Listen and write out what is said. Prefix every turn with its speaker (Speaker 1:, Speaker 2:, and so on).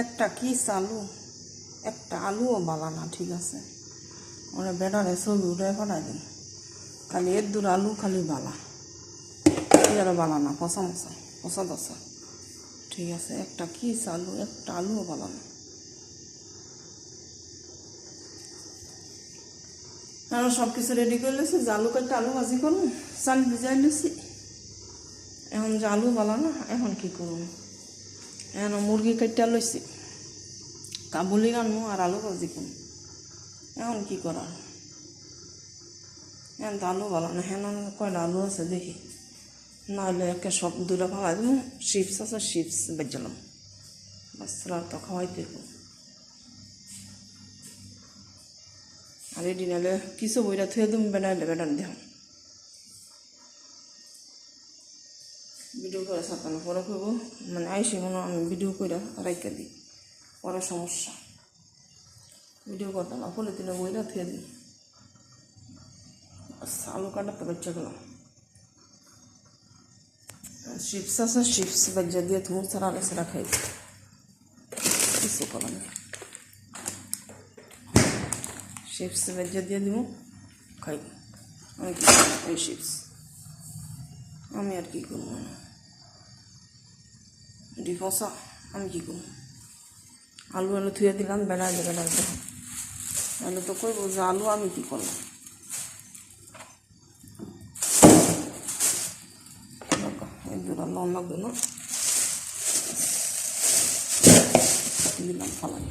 Speaker 1: একটা কি চালু? একটা আলুও বালা না, ঠিক আছে? ওরা বেটারে, ছবি উঠে পাঠাই দিন। খালি এর দূর আলু, খালি বালা। আর বালা না, পচা মশা পচা দশা ঠিক আছে, একটা কি চালু, একটা আলুও বালা না। আর সব কিছু রেডি করে লেছি আলু কাটতে আলু ভাজি করুন চাল ভিজাই লেছি। এখন যে আলু বালা না, এখন কি করুন এখন মুরগি কাটতে লইছি। কাবুলি রান্নু আর আলু ভাজি করুন এখন কি করার এখন তো আলু ভালো না হেন কয়টা আলু আছে দেখি। নাহলে একে সব দুটা খাওয়াই দেবো চিপস আছে, চিপস বেজালাম রাত তো খাওয়াই হইব। আর এটি নাহলে কিছু বইটা থুয়ে তুমি বেড়াইলে বেড়ান দেহ। ভিডিও করে সাতানো পরে করব মানে আইসি কোনো আমি ভিডিও করে রাইকা দিই। পরে সমস্যা। ভিডিও করতাম না ফলে তিনে বইটা থুয়ে দিই। আলু কাটাতে বাচ্চা গেলাম চিপস আছে, চিপস বাজ্যা দিয়ে তুমি ছাড়া আলে ছাড়া খাই কিছু নেই। চিপস বাজ্যা দিয়ে দিব খাই আমি চিপস। আমি আর কি করব? ডিফসা আমি কি করব আলু আলু থুয়ে দিলাম বেড়াইতে বেড়াইতে তাহলে তো কইব যে আলু, আমি কি দুটা লন লাগবে না? দিলাম ফালাই